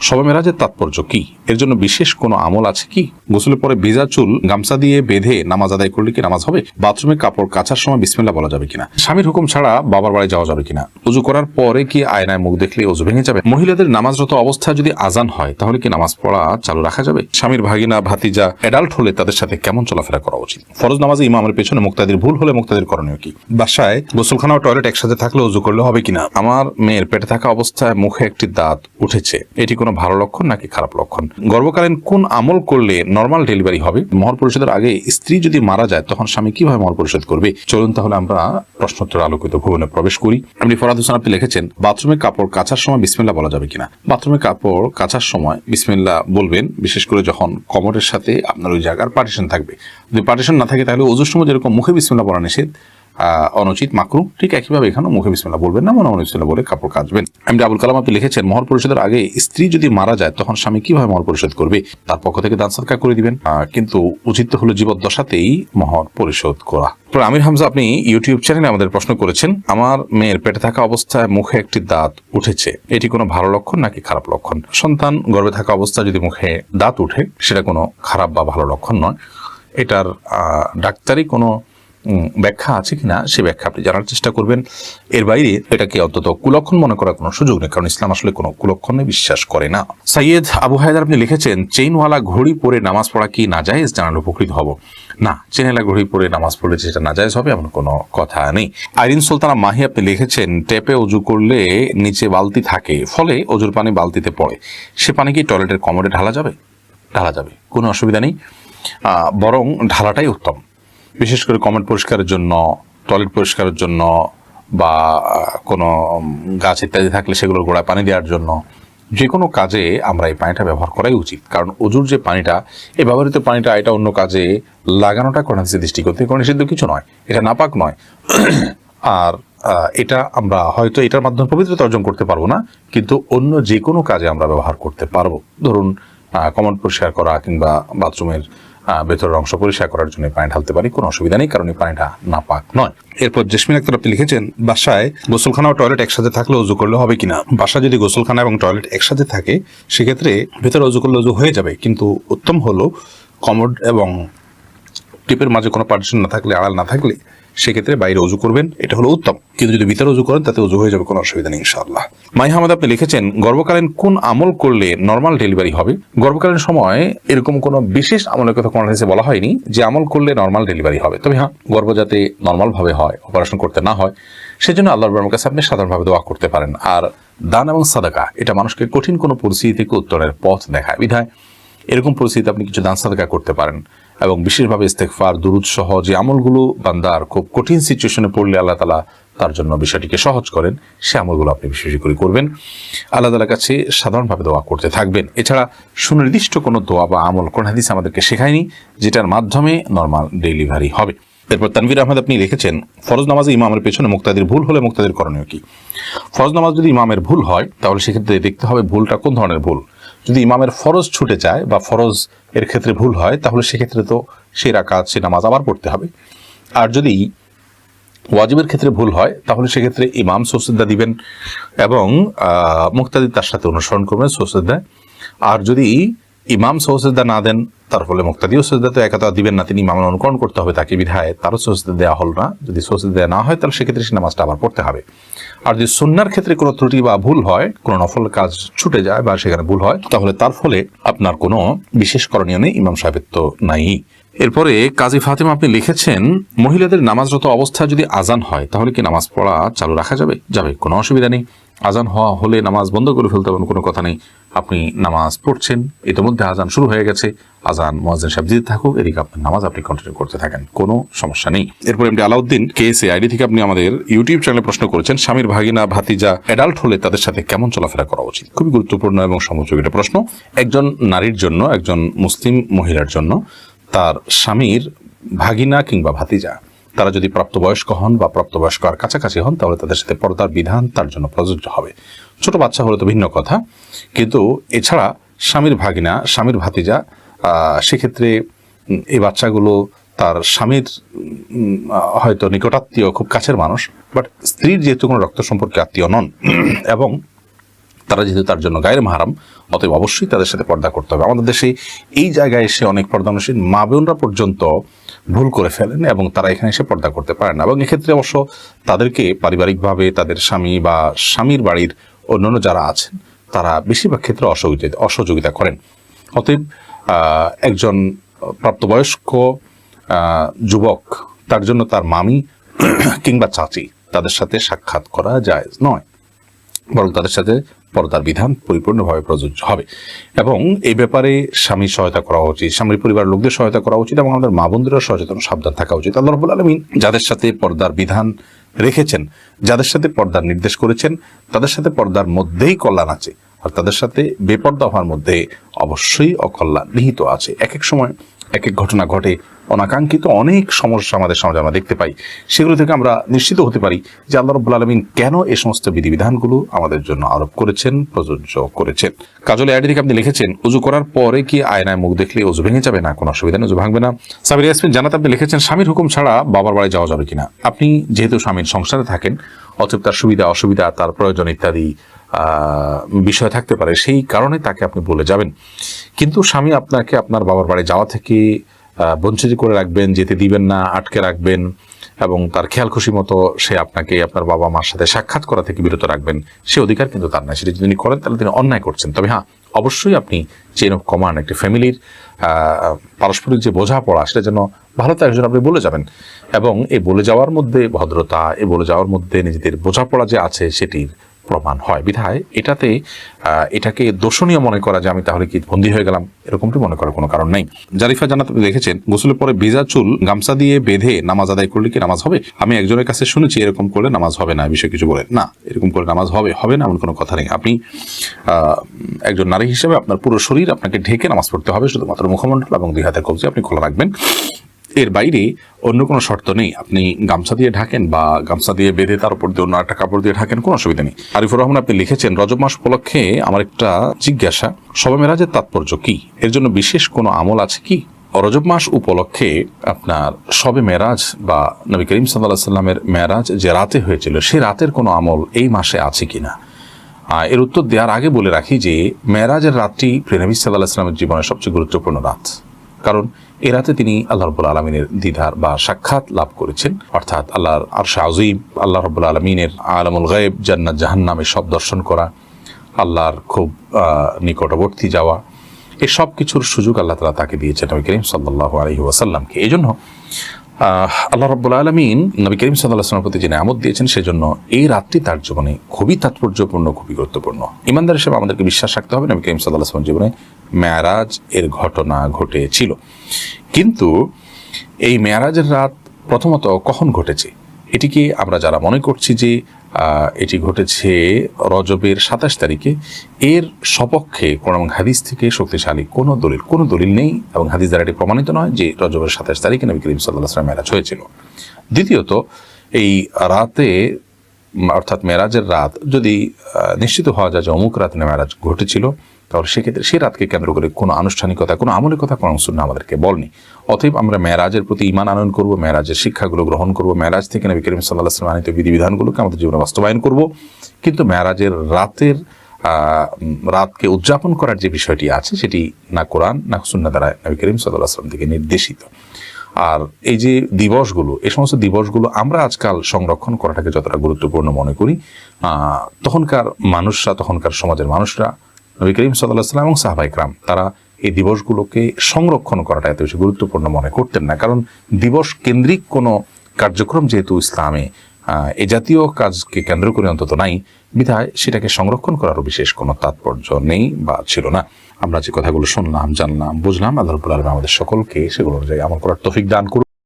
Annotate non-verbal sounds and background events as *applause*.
সবে মেরাজের তাৎপর্য কি? এর জন্য বিশেষ কোনো আমল আছে কি? গোসলের পরে ভেজা চুল, গামছা দিয়ে বেঁধে নামাজ আদায় করলে কি নামাজ হবে? বাথরুমে কাপড় কাচার সময় বিসমিল্লা বলা যাবে কিনা? স্বামীর হুকুম ছাড়া বাবার বাড়ি যাওয়া যাবে কিনা? উজু করার পরে কি আয়নায় মুখ দেখলে উজু ভেঙে যাবে? মহিলাদের নামাজরত অবস্থায় যদি আজান হয়, তাহলে কি নামাজ পড়া চালু রাখা যাবে? স্বামীর ভাগিনা, ভাতিজা অ্যাডাল্ট হলে তাদের সাথে কেমন চলাফেরা করা উচিত? ফরজ নামাজে ইমামের পেছনে মুক্তাদির ভুল হলে মুক্তাদির করণীয় কি? বাসায় গোসলখানা ও টয়লেট একসাথে থাকলে উজু করলে হবে কিনা? আমার মেয়ের পেটে থাকা অবস্থায় মুখে একটি দাঁত উঠেছে। এটি কোনো ভালো লক্ষণ নাকি খারাপ লক্ষণ? গর্ভকালীন কোন আমল করলে নর্মাল ডেলিভারি হবে? মহর পরিশোধের আগে স্ত্রী যদি মারা যায়, তখন স্বামী কীভাবে মহর পরিশোধ করবে? চলুন তাহলে আমরা প্রশ্নোত্তর আলোকিত ভবনে প্রবেশ করি। আপনি ফরাদ হোসেন, আপনি লিখেছেন, বাথরুমে কাপড় কাচার সময় বিসমিল্লা বলা যাবে কিনা? বাথরুমে কাপড় কাচার সময় বিসমিল্লা বলবেন, বিশেষ করে যখন কমরের সাথে আপনার ওই জায়গার পার্টিশন থাকবে। যদি পার্টিশন না থাকে, তাহলে ওজুর সময় যেরকম মুখে বিসমিল্লা বলা নিষেধ অনুচিত, মাকরু, ঠিক একইভাবে এখানেও মুখে বিসমিল্লা বলবেন না, মনে মনে বিসমিল্লা বলে কাপড় কাচবেন। আমি আবুল কালাম আপনি লিখেছেন, মহর পরিষদের আগে স্ত্রী যদি মারা যায়, তখন স্বামী কীভাবে মহর পরিশোধ করবে? তার পক্ষ থেকে দান সৎকার করে দিবেন। কিন্তু উচিত হলো জীবদ্দশাতেই মহর পরিশোধ করা। আমির হামজা, আপনি ইউটিউব চ্যানেলে আমাদের প্রশ্ন করেছেন, আমার মেয়ের পেটে থাকা অবস্থায় মুখে একটি দাঁত উঠেছে, এটি কোনো ভালো লক্ষণ নাকি খারাপ লক্ষণ? সন্তান গর্ভে থাকা অবস্থায় যদি মুখে দাঁত উঠে, সেটা কোনো খারাপ বা ভালো লক্ষণ নয়। এটার ডাক্তারি কোনো ব্যাখ্যা আছে কিনা, সে ব্যাখ্যা আপনি জানার চেষ্টা করবেন। এর বাইরে এটাকে অন্তত কুলক্ষণ মনে করার কোনো সুযোগ নেই, কারণ ইসলাম আসলে কোনো কুলক্ষণে বিশ্বাস করে না। সাইয়েদ আবু হায়দার আপনি লিখেছেন, চেইনওয়ালা ঘড়ি পরে নামাজ পড়া কি নাজায়েজ জানার উপকৃত হব? না চেনেলা ঘড়ি পরে নামাজ পড়লে যেটা নাজায়েজ হবে, এমন কোনো কথা নেই। আইরিন সুলতানা মাহি আপনি লিখেছেন, টেপে অজু করলে নিচে বালতি থাকে, ফলে অজুর পানি বালতিতে পড়ে। সে পানি কি টয়লেটের কমরে ঢালা যাবে? ঢালা যাবে, কোনো অসুবিধা নেই। বরং ঢালাটাই উত্তম। বিশেষ করে কমেন্ট পরিষ্কারের জন্য, টয়লেট পরিষ্কারের জন্য বা কোনো গাছ ইত্যাদি থাকলে সেগুলোর গোড়ায় পানি দেওয়ার জন্য যে কোনো কাজে আমরা এই পানিটা ব্যবহার করাই উচিত। কারণ অজুর যে পানিটা, এই ব্যবহৃত পানিটা এটা অন্য কাজে লাগানোটা হাদিসের দৃষ্টিকোণ থেকে নিষিদ্ধ কিছু নয়। এটা নাপাক নয়। *clears throat* আর এটা আমরা হয়তো এটার মাধ্যমে পবিত্রতা অর্জন করতে পারব না, কিন্তু অন্য যে কোনো কাজে আমরা ব্যবহার করতে পারব। ধরুন কমন পরিষ্কার করা কিংবা বাথরুমের ভেতরের অংশ পরিষ্কার করার জন্য পানি ঢালতে পারি, কোনো অসুবিধা নেই, কারণ এই পানিটা না পাক নয়। এরপর জেসমিন আক্তার, আপনি লিখেছেন, বাসায় গোসলখানা ও টয়লেট একসাথে থাকলে অজু করলে হবে কিনা? বাসা যদি গোসলখানা এবং টয়লেট একসাথে থাকে, সেক্ষেত্রে ভেতরে অজু করলে অজু হয়ে যাবে, কিন্তু উত্তম হলো কমোড এবং টিপের মাঝে কোনো পার্টিশন না থাকলে, আড়াল না থাকলে সেক্ষেত্রে বাইরে অজু করবেন, এটা হলো উত্তম। কিন্তু যদি ভিতরে অজু করেন, তাতে অজু হয়ে যাবে, কোনো অসুবিধা নেই, ইনশাআল্লাহ। মাই হামাদ আপনি লিখেছেন, গর্ভকালীন কোন আমল করলে নর্মাল ডেলিভারি হবে? গর্ভকালীন সময় এরকম কোনো বিশেষ আমলের কথা কোনো হাদিসে বলা হয়নি যে আমল করলে নর্মাল ডেলিভারি হবে। তবে হ্যাঁ গর্ভ যাতে নর্মাল ভাবে হয় অপারেশন করতে না হয়, সেজন্য আল্লাহর ব্রহ্মের কাছে আপনি সাধারণভাবে দোয়া করতে পারেন। আর দান এবং সাদাকা, এটা মানুষকে কঠিন কোনো পরিস্থিতি থেকে উত্তরের পথ দেখায়। বিধায় এরকম পরিস্থিতিতে আপনি কিছু দান সাদাকা করতে পারেন। এবং বিশেষভাবে ইস্তেকফার দুরুদ সহ যে আমলগুলো বান্দার খুব কঠিন সিচুয়েশনে পড়লে আল্লাহ তালা তার জন্য বিষয়টিকে সহজ করেন। সে আমলগুলো আপনি বিশেষ করে করবেন। আল্লাহ তালার কাছে সাধারণভাবে দোয়া করতে থাকবেন। এছাড়া সুনির্দিষ্ট কোনো দোয়া বা আমল, কোন হাদিস আমাদেরকে শেখায়নি, যেটার মাধ্যমে নর্মাল ডেলিভারি হবে। এরপর তানভীর আহমেদ আপনি লিখেছেন, ফরজ নামাজে ইমামের পেছনে মুক্তাদির ভুল হলে মুক্তাদির করণীয় কি? ফরজ নামাজ যদি ইমামের ভুল হয়, তাহলে সেক্ষেত্রে দেখতে হবে ভুলটা কোন ধরনের ভুল? যদি ইমামের ফরজ ছুটে যায় বা ফরজ এর ক্ষেত্রে ভুল হয়, তাহলে সেক্ষেত্রে তো সেই রাকাত সে নামাজ আবার পড়তে হবে। আর যদি ওয়াজিবের ক্ষেত্রে ভুল হয়, তাহলে সেক্ষেত্রে ইমাম সোসেদ্দা দিবেন এবং মুক্তাদি তার সাথে অনুসরণ করবেন সোসিদ্দা আর যদি ইমাম সহসিদ্দা না দেন, তার ফলে মুক্তাদিও সজদা তো একাতা দিবেন না, তিনি ইমামের অনুকরণ করতে হবে তাকে বিধায়। তারও সজদা দেওয়া হল না। যদি সজদা দেওয়া না হয়, তাহলে সেক্ষেত্রে সে নামাজটা আবার পড়তে হবে। আর যদি সুন্নার ক্ষেত্রে কোনো ত্রুটি বা ভুল হয়, কোনো নফল কাজ ছুটে যায় বা সেখানে ভুল হয়, তাহলে তার ফলে আপনার কোনো বিশেষ করণীয় নেই, ইমাম সাহেবের তো নাই। এরপরে কাজী ফাতেমা আপনি লিখেছেন, মহিলাদের নামাজরত অবস্থায় যদি আজান হয়, তাহলে কি নামাজ পড়া চালু রাখা যাবে? যাবে, কোনো অসুবিধা নেই। আজান হওয়া হলে নামাজ বন্ধ করে ফেলতে হবে কোনো কথা নেই। আপনি নামাজ পড়ছেন, ইতিমধ্যে আজান শুরু হয়ে গেছে। আজান মোয়াজ্জেন সাহেব দিতে থাকুক, এদিকে আপনার নামাজ আপনি কন্টিনিউ করতে থাকেন, কোনো সমস্যা নেই। এরপর এমনি আলাউদ্দিন কে কেএসএ আইডি থেকে আপনি আমাদের ইউটিউব চ্যানেলে প্রশ্ন করেছেন, স্বামীর ভাগিনা, ভাতিজা অ্যাডাল্ট হলে তাদের সাথে কেমন চলাফেরা করা উচিত? খুবই গুরুত্বপূর্ণ এবং সমযোগী একটা প্রশ্ন। একজন নারীর জন্য, একজন মুসলিম মহিলার জন্য, তার স্বামীর ভাগিনা কিংবা ভাতিজা তারা যদি প্রাপ্তবয়স্ক হন বা প্রাপ্তবয়স্ক আর কাছাকাছি হন, তাহলে তাদের সাথে পর্দার বিধান তার জন্য প্রযোজ্য হবে। ছোট বাচ্চা হলে তো ভিন্ন কথা। কিন্তু এছাড়া স্বামীর ভাগিনা, স্বামীর ভাতিজা সেক্ষেত্রে এই বাচ্চাগুলো তার স্বামীর হয়তো নিকটাত্মীয়, খুব কাছের মানুষ, বাট স্ত্রীর যেহেতু কোনো রক্ত সম্পর্কে আত্মীয় নন, এবং তারা যেহেতু তার জন্য গায়ের মাহারাম, অতএব অবশ্যই তাদের সাথে পর্দা করতে হবে। আমাদের দেশে এই জায়গায় এসে অনেক পর্দানসীন মা বোনরা পর্যন্ত ভুল করে ফেলেন এবং তারা এখানে এসে পর্দা করতে পারেন না। এবং এক্ষেত্রে অবশ্য তাদেরকে পারিবারিকভাবে তাদের স্বামী বা স্বামীর বাড়ির অন্যান্য যারা আছেন, তারা বেশিরভাগ ক্ষেত্রে অসহযোগিতা অসহযোগিতা করেন। অতএব একজন প্রাপ্তবয়স্ক যুবক, তার জন্য তার মামি কিংবা চাচি তাদের সাথে সাক্ষাৎ করা যায় নয়। বরং তাদের সাথে পর্দার বিধান পরিপূর্ণভাবে প্রযোজ্য হবে। এবং এই ব্যাপারে স্বামীর সহায়তা করা উচিত, স্বামীর পরিবার লোকদের সহায়তা করা উচিত এবং আমাদের মা বোনদেরও সচেতন, সাবধান থাকা উচিত। আল্লাহ রবুল আলমিন যাদের সাথে পর্দার বিধান রেখেছেন, যাদের সাথে পর্দার নির্দেশ করেছেন, তাদের সাথে পর্দার মধ্যেই কল্যাণ আছে আর তাদের সাথে বেপর্দা হওয়ার মধ্যে অবশ্যই অকল্যাণ নিহিত আছে। এক এক সময় এক এক ঘটনা ঘটে অনাকাঙ্ক্ষিত অনেক সমস্যা আমাদের সমাজে আমরা দেখতে পাই। সেগুলো থেকে আমরা নিশ্চিত হতে পারি যে আল্লাহ রব্বুল আলমিন কেন এ সমস্ত বিধিবিধানগুলো আমাদের জন্য আরোপ করেছেন, প্রযোজ্য করেছেন। কাজলে থেকে আপনি লিখেছেন, উজু করার পরে কি আয়নায় মুখ দেখলে উজু ভেঙে যাবে? না, কোনো অসুবিধা নেই, উজু ভাঙবে না। সাবির ইয়াসমিন জানাতে আপনি লিখেছেন, স্বামীর হুকুম ছাড়া বাবার বাড়ি যাওয়া যাবে কিনা? আপনি যেহেতু স্বামীর সংসারে থাকেন, অতএব তার সুবিধা, অসুবিধা, তার প্রয়োজন ইত্যাদি বিষয় থাকতে পারে। সেই কারণে তাকে আপনি বলে যাবেন। কিন্তু স্বামী আপনাকে আপনার বাবার বাড়ি যাওয়া থেকে বঞ্চিত করে রাখবেন, যেতে দিবেন না, আটকে রাখবেন এবং তার খেয়াল খুশি মতো সে আপনাকে, আপনার বাবা মার সাথে সাক্ষাৎ করা থেকে বিরত রাখবেন। সে অধিকার কিন্তু তার নাই। সেটা যদি তিনি করেন, তাহলে তিনি অন্যায় করছেন। তবে হ্যাঁ অবশ্যই আপনি চেন অফ কমান্ড একটি ফ্যামিলির পারস্পরিক যে বোঝাপড়া, সেটা যেন ভালো তো একজন আপনি বলে যাবেন। এবং এই বলে যাওয়ার মধ্যে ভদ্রতা, এই বলে যাওয়ার মধ্যে নিজেদের বোঝাপড়া যে আছে, সেটির প্রমাণ হয়। বিধায় এটাতে এটাকে দোষণীয় মনে করা যে আমি তাহলে কি বন্দী হয়ে গেলাম, এরকমটি মনে করার কোনো কারণ নেই। জারিফা জানাত দেখেছেন, গোসলের পরে ভিজা চুল গামছা দিয়ে বেঁধে নামাজ আদায় করলে কি নামাজ হবে? আমি একজনের কাছে শুনেছি, এরকম করলে নামাজ হবে না বিষয়ে কিছু বলে না, এরকম করে নামাজ হবে হবে না, এমন কোনো কথা নেই। আপনি একজন নারী হিসেবে আপনার পুরো শরীর আপনাকে ঢেকে নামাজ পড়তে হবে, শুধুমাত্র মুখমণ্ডল এবং দুই কবজি আপনি খোলা রাখবেন। এর বাইরে অন্য কোনো শর্ত নেই। আপনি গামছা দিয়ে ঢাকেন বা গামছা দিয়ে বেঁধে তার উপর দিয়ে অন্য একটা কাপড় দিয়ে ঢাকেন, কোনো অসুবিধা নেই। আরিফুর রহমান, আপনি লিখেছেন, রজব মাস উপলক্ষে আমার একটা জিজ্ঞাসা, সবে মেরাজের তাৎপর্য কি? এর জন্য বিশেষ কোনো আমল আছে কি? রজব মাস উপলক্ষে আপনার সবে মেরাজ বা নবী করিম সাল্লাহ সাল্লামের মেরাজ যে রাতে হয়েছিল, সে রাতের কোনো আমল এই মাসে আছে কি না এর উত্তর দেওয়ার আগে বলে রাখি যে, মেরাজের রাতটি প্রেনবী সাল্লাহ সাল্লামের জীবনের সবচেয়ে গুরুত্বপূর্ণ রাত। কারণ এ রাতে তিনি আল্লাহ রব্বুল আলমিনের দিদার বা সাক্ষাৎ লাভ করেছেন। অর্থাৎ আল্লাহর আরশা আজিম আল্লাহ রব্বুল আলমিনের আলমুল গায়েব, জান্নাত জাহান্নামে সব দর্শন করা, আল্লাহর খুব নিকটবর্তী যাওয়া এই সব কিছুর সুযোগ আল্লাহ তালা তাকে দিয়েছেন নবী করিম সাল্লাহ আলহি ওয়াসাল্লামকে। এই জন্য আল্লাহ রব্বুল আলমিন নবী করিম সাল্লাহ আসলামের প্রতি যে নামত দিয়েছেন সেজন্য এই রাতটি তার জীবনে খুবই তাৎপর্যপূর্ণ, খুবই গুরুত্বপূর্ণ। ইমানদার হিসেবে আমাদেরকে বিশ্বাস রাখতে হবে নবী করিম সাল্লাহ আসলামের জীবনে মেয়ারাজ এর ঘটনা ঘটেছিল। কিন্তু এই মেয়ারাজের রাত প্রথমত কখন ঘটেছে? এটিকে আমরা যারা মনে করছি যে এটি ঘটেছে রজবের সাতাশ তারিখে। এর সপক্ষে কোন এবং হাদিস থেকে শক্তিশালী কোনো দলিল কোনো দলিল নেই এবং হাদিস দ্বারা এটি প্রমাণিত নয় যে রজবের সাতাশ তারিখে নবী করিম সাল্লাহ সাল্লাম মেরাজ হয়েছিল। দ্বিতীয়ত, এই রাতে অর্থাৎ মেরাজের রাত যদি নিশ্চিত হওয়া যায় যে অমুক রাতে মেরাজ ঘটেছিল তাহলে সেক্ষেত্রে সে রাতকে কেন্দ্র করে কোনো আনুষ্ঠানিকতা, কোনো আমলের কথা কোনো সুন্না আমাদেরকে বলনি। অতএব আমরা মেরাজের প্রতি ইমান আনয়ন করব, মেরাজের শিক্ষাগুলো গ্রহণ করব, মেরাজ থেকে নবী করিম সাল্লাহ সাল্লাম আনিত বিধিবিধানগুলোকে আমাদের জীবনে বাস্তবায়ন করব। কিন্তু মেরাজের রাতের রাতকে উদযাপন করার যে বিষয়টি আছে, সেটি না কোরআন, না সুন্না দ্বারা নবী করিম সাল্লাহ সাল্লাম থেকে নির্দেশিত। আর এই যে দিবসগুলো, এই সমস্ত দিবসগুলো আমরা আজকাল সংরক্ষণ করাটাকে যতটা গুরুত্বপূর্ণ মনে করি তখনকার মানুষরা, তখনকার সমাজের মানুষরা নবী করিম সাল্লাহ সাল্লাম এবং সাহবাইকরাম তারা এই দিবসগুলোকে সংরক্ষণ করাটা এত বেশি গুরুত্বপূর্ণ মনে করতেন না। কারণ দিবস কেন্দ্রিক কোনো কার্যক্রম যেহেতু ইসলামে এ জাতীয় কাজকে কেন্দ্র করে অন্তত নাই, বিধায় সেটাকে সংরক্ষণ করারও বিশেষ কোনো তাৎপর্য নেই বা ছিল না। আমরা যে কথাগুলো শুনলাম, জানলাম, বুঝলাম, আল্লাহ আমাদের সকলকে সেগুলো অনুযায়ী আমল করার তফিক দান করুন।